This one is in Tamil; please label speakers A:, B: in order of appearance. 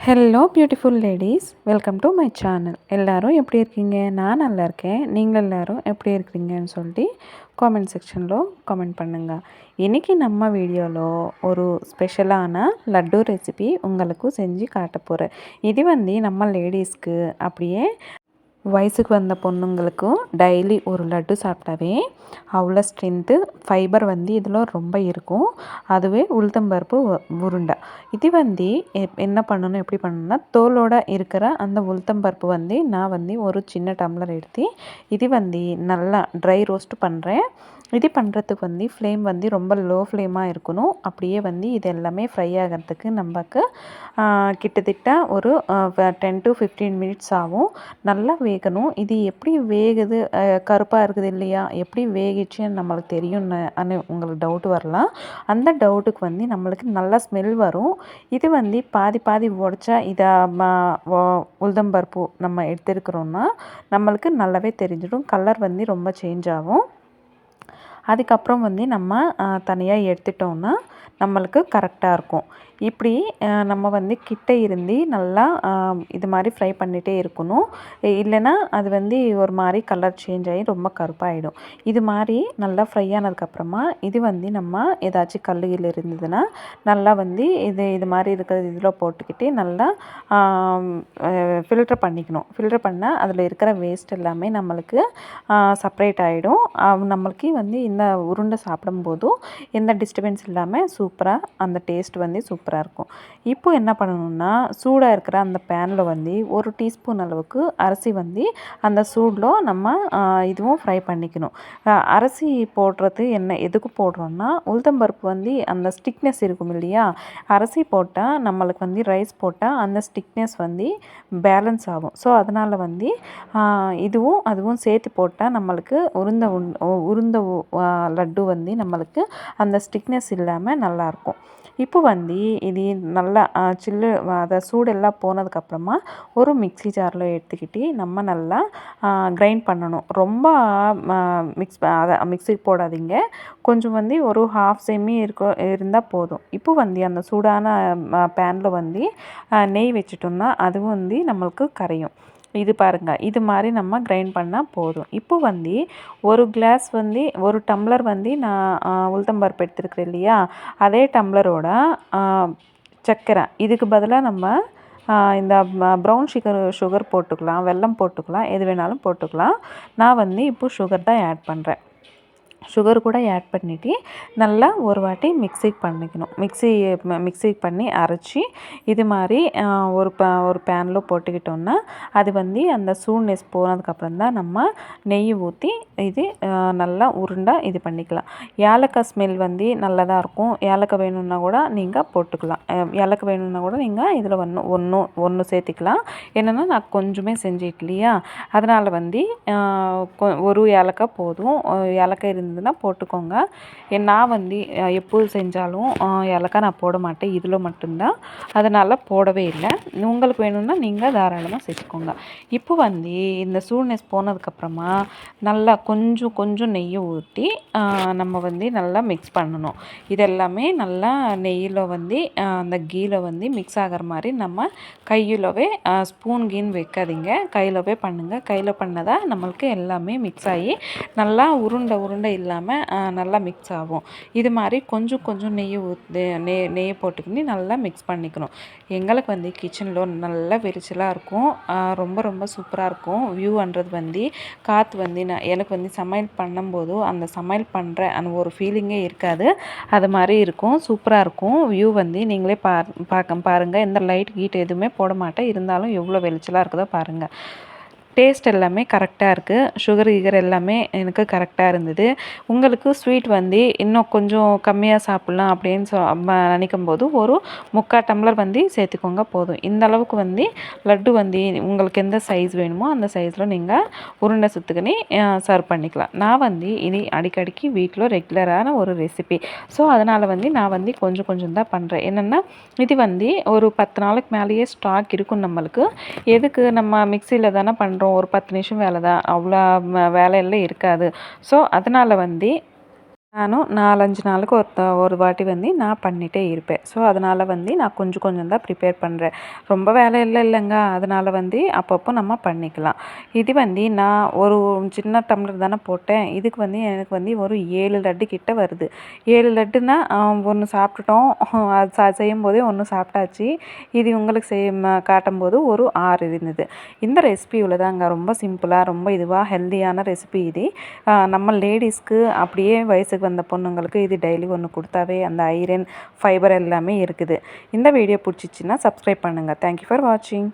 A: Hello beautiful ladies welcome to my channel எல்லோரும் எப்படி இருக்கீங்க? நான் நல்லா இருக்கேன். நீங்கள் எல்லோரும் எப்படி இருக்கிறீங்கன்னு சொல்லிட்டு காமெண்ட் செக்ஷனில் கமெண்ட் பண்ணுங்கள் இன்றைக்கி நம்ம வீடியோவில் ஒரு ஸ்பெஷலான லட்டு ரெசிபி உங்களுக்கு செஞ்சு காட்ட போகிறேன் இது வந்து நம்ம லேடிஸ்க்கு அப்படியே வயசுக்கு வந்த பொண்ணுங்களுக்கும் டெய்லி ஒரு லட்டு சாப்பிட்டாவே அவ்வளோ ஸ்ட்ரென்த்து ஃபைபர் வந்து இதில் ரொம்ப இருக்கும். அதுவே உளுத்தம்பருப்பு உருண்டை. இது வந்து என்ன பண்ணணும் எப்படி பண்ணணும்னா தோலோடு இருக்கிற அந்த உளுத்தம்பருப்பு வந்து நான் வந்து ஒரு சின்ன டம்ளர் எடுத்து இது வந்து நல்லா ட்ரை ரோஸ்ட் பண்ணுறேன் இது பண்ணுறதுக்கு வந்து ஃப்ளேம் வந்து ரொம்ப லோ ஃப்ளேமாக இருக்கணும். அப்படியே வந்து இது எல்லாமே ஃப்ரை ஆகிறதுக்கு நமக்கு கிட்டத்தட்ட ஒரு டென் டு ஃபிஃப்டீன் மினிட்ஸ் ஆகும். நல்லா வேகணும். இது எப்படி வேகுது? கருப்பாக இருக்குது இல்லையா? எப்படி வேகிச்சுன்னு நம்மளுக்கு தெரியும்னு உங்களுக்கு டவுட் வரலாம். அந்த டவுட்டுக்கு வந்து நம்மளுக்கு நல்லா ஸ்மெல் வரும். இது வந்து பாதி பாதி உடச்சா இதை உளுதம்பருப்பு நம்ம எடுத்துருக்குறோன்னா நம்மளுக்கு நல்லாவே தெரிஞ்சிடும். கலர் வந்து ரொம்ப சேஞ்ச் ஆகும். அதுக்கப்புறம் வந்து நம்ம தனியாக எடுத்துட்டோம்னா நம்மளுக்கு கரெக்டாக இருக்கும். இப்படி நம்ம வந்து கிட்ட இருந்து நல்லா இது மாதிரி ஃப்ரை பண்ணிகிட்டே இருக்கணும். இல்லைன்னா அது வந்து ஒரு மாதிரி கலர் சேஞ்ச் ஆகி ரொம்ப கருப்பாகிடும் இது மாதிரி நல்லா ஃப்ரை ஆனதுக்கப்புறமா இது வந்து நம்ம ஏதாச்சும் கல்லுகள் இருந்ததுன்னா நல்லா வந்து இது இது மாதிரி இருக்கிறது இதில் போட்டுக்கிட்டு நல்லா ஃபில்ட்ரு பண்ணிக்கணும். ஃபில்ட்ரு பண்ணால் அதில் இருக்கிற வேஸ்ட் எல்லாமே நம்மளுக்கு செப்ரேட் ஆகிடும் நம்மளுக்கு வந்து இந்த உருண்டை சாப்பிடும்போதும் எந்த டிஸ்டர்பன்ஸ் இல்லாமல் சூப்பராக அந்த டேஸ்ட் வந்து சூப்பராக இருக்கும். இப்போ என்ன பண்ணணும்னா சூடாக இருக்கிற அந்த பேனில் வந்து ஒரு டீஸ்பூன் அளவுக்கு அரிசி வந்து அந்த சூடில் நம்ம இதுவும் ஃப்ரை பண்ணிக்கணும். அரிசி போடுறது என்ன எதுக்கு போடுறோன்னா உளுத்தம்பருப்பு வந்து அந்த ஸ்டிக்னஸ் இருக்கும் இல்லையா? அரிசி போட்டால் நம்மளுக்கு வந்து ரைஸ் போட்டால் அந்த ஸ்டிக்னஸ் வந்து பேலன்ஸ் ஆகும். ஸோ அதனால் வந்து இதுவும் அதுவும் சேர்த்து போட்டால் நம்மளுக்கு உருந்த உருந்த லட்டு வந்து நம்மளுக்கு அந்த ஸ்டிக்னஸ் இல்லாமல் நல்லாயிருக்கும் இப்போ வந்து இது நல்லா சில்லு அதை சூடெல்லாம் போனதுக்கப்புறமா ஒரு மிக்சி ஜாரில் எடுத்துக்கிட்டு நம்ம நல்லா கிரைண்ட் பண்ணணும். ரொம்ப மிக்ஸ் அதை மிக்சி போடாதீங்க. கொஞ்சம் வந்து ஒரு ஹாஃப் செமி இருக்க இருந்தால் போதும். இப்போ வந்து அந்த சூடான பேனில் வந்து நெய் வச்சிட்டோம்னா அதுவும் வந்து நம்மளுக்கு கரையும். இது பாருங்கள் இது மாதிரி நம்ம கிரைண்ட் பண்ணால் போதும். இப்போ வந்து ஒரு கிளாஸ் வந்து ஒரு டம்ளர் வந்து நான் உளுத்தம்பருப்பு எடுத்துருக்குறேன் இல்லையா? அதே டம்ளரோட சர்க்கரை இதுக்கு பதிலாக நம்ம இந்த ப்ரௌன் சுகர் சுகர் போட்டுக்கலாம் வெல்லம் போட்டுக்கலாம் எது வேணாலும் போட்டுக்கலாம். நான் வந்து இப்போ சுகர் தான் ஆட் பண்ணுறேன் சுகர் கூட ஆட் பண்ணிவிட்டு நல்லா ஒரு வாட்டி மிக்ஸி பண்ணிக்கணும். மிக்ஸி மிக்ஸி பண்ணி அரைச்சி இது மாதிரி ஒரு ப ஒரு பேனில் போட்டுக்கிட்டோம்னா அது வந்து அந்த சூட்னஸ் போனதுக்கப்புறம் தான் நம்ம நெய் ஊற்றி இது நல்லா உருண்டாக இது பண்ணிக்கலாம். ஏலக்காய் ஸ்மெல் வந்து நல்லதாக இருக்கும். ஏலக்காய் வேணும்னா கூட நீங்கள் போட்டுக்கலாம். ஏலக்காய் வேணும்னா கூட நீங்கள் இதில் ஒன்று ஒன்று ஒன்று சேர்த்திக்கலாம். என்னென்னா நான் கொஞ்சமே செஞ்சு இல்லையா? அதனால் வந்து ஒரு ஏலக்காய் போதும். ஏலக்காய் இருந்து இருந்ததுன்னா போட்டுக்கோங்க. நான் வந்து எப்போது செஞ்சாலும் ஏலக்காய் நான் போட மாட்டேன். இதில் மட்டும்தான். அதனால் போடவே இல்லை. உங்களுக்கு வேணும்னா நீங்கள் தாராளமாக சேர்த்துக்கோங்க இப்போ வந்து இந்த சூழ்நெஸ் போனதுக்கப்புறமா நல்லா கொஞ்சம் கொஞ்சம் நெய்யை ஊற்றி நம்ம வந்து நல்லா மிக்ஸ் பண்ணணும். இதெல்லாமே நல்லா நெய்யில் வந்து அந்த கீயில் வந்து மிக்ஸ் ஆகிற மாதிரி நம்ம கையிலவே ஸ்பூன் கீன் வைக்காதீங்க. கையிலவே பண்ணுங்கள் கையில் பண்ணதான் நம்மளுக்கு எல்லாமே மிக்ஸ் ஆகி நல்லா உருண்டை உருண்டை இல்லாமல் நல்லா மிக்ஸ் ஆகும். இது மாதிரி கொஞ்சம் கொஞ்சம் நெய் ஊற்று நெய் நெய்யை போட்டுக்கின்னு நல்லா மிக்ஸ் பண்ணிக்கணும். எங்களுக்கு வந்து கிச்சனில் நல்லா வெறிச்சலாக இருக்கும். ரொம்ப ரொம்ப சூப்பராக இருக்கும். வியூன்றது வந்து காற்று வந்து நான் எனக்கு வந்து சமையல் பண்ணும்போது அந்த சமையல் பண்ணுற அந்த ஒரு ஃபீலிங்கே இருக்காது. அது மாதிரி இருக்கும். சூப்பராக இருக்கும். வியூ வந்து நீங்களே பா பார்க்க பாருங்கள் எந்த லைட் கீட் எதுவுமே போட மாட்டேன். இருந்தாலும் எவ்வளோ வெளிச்சலாக இருக்குதோ பாருங்கள் டேஸ்ட் எல்லாமே கரெக்டாக இருக்குது சுகர் கீகர் எல்லாமே எனக்கு கரெக்டாக இருந்தது. உங்களுக்கு ஸ்வீட் வந்து இன்னும் கொஞ்சம் கம்மியாக சாப்பிட்லாம் அப்படின்னு சொ நினைக்கும் போது ஒரு முக்கால் டம்ளர் வந்து சேர்த்துக்கோங்க போதும். இந்த அளவுக்கு வந்து லட்டு வந்து உங்களுக்கு எந்த சைஸ் வேணுமோ அந்த சைஸில் நீங்கள் உருண்டை சுற்றுக்கணி சர்வ் பண்ணிக்கலாம். நான் வந்து இனி அடிக்கடிக்கு வீட்டில் ரெகுலரான ஒரு ரெசிபி ஸோ அதனால் வந்து நான் வந்து கொஞ்சம் கொஞ்சம் தான் பண்ணுறேன் என்னென்னா இது வந்து ஒரு பத்து நாளைக்கு மேலேயே ஸ்டாக் இருக்கும் நம்மளுக்கு. எதுக்கு நம்ம மிக்சியில் தானே பண்ணுறோம் ஒரு பத்து நிமிஷம் வேலை தான் அவ்வளோ வேலையெல்லாம் இருக்காது. ஸோ அதனால் வந்து நானும் நாலஞ்சு நாளுக்கு ஒரு ஒரு வாட்டி வந்து நான் பண்ணிகிட்டே இருப்பேன். ஸோ அதனால் வந்து நான் கொஞ்சம் கொஞ்சம் தான் ப்ரிப்பேர் பண்ணுறேன் ரொம்ப வேலை இல்லை இல்லைங்க. அதனால் வந்து அப்பப்போ நம்ம பண்ணிக்கலாம். இது வந்து நான் ஒரு சின்ன டம்ளர் தானே போட்டேன். இதுக்கு வந்து எனக்கு வந்து ஒரு ஏழு லட்டு கிட்ட வருது. ஏழு லட்டுனா ஒன்று சாப்பிட்டுட்டோம். அது செய்யும் போதே ஒன்று சாப்பிட்டாச்சு. இது உங்களுக்கு செய் காட்டும் போது ஒரு ஆறு இருந்தது. இந்த ரெசிபி உள்ளதாங்க ரொம்ப சிம்பிளாக ரொம்ப இதுவாக ஹெல்த்தியான ரெசிபி இது. நம்ம லேடிஸ்க்கு அப்படியே வயசுக்கு வந்த பொண்ணுங்களுக்கு இது டெய்லி ஒன்று கொடுத்தாவே அந்த ஐரன் ஃபைபர் எல்லாமே இருக்குது. இந்த வீடியோ பிடிச்சிச்சின்னா சப்ஸ்கிரைப் பண்ணுங்கள் தேங்க்யூ ஃபார் வாட்சிங்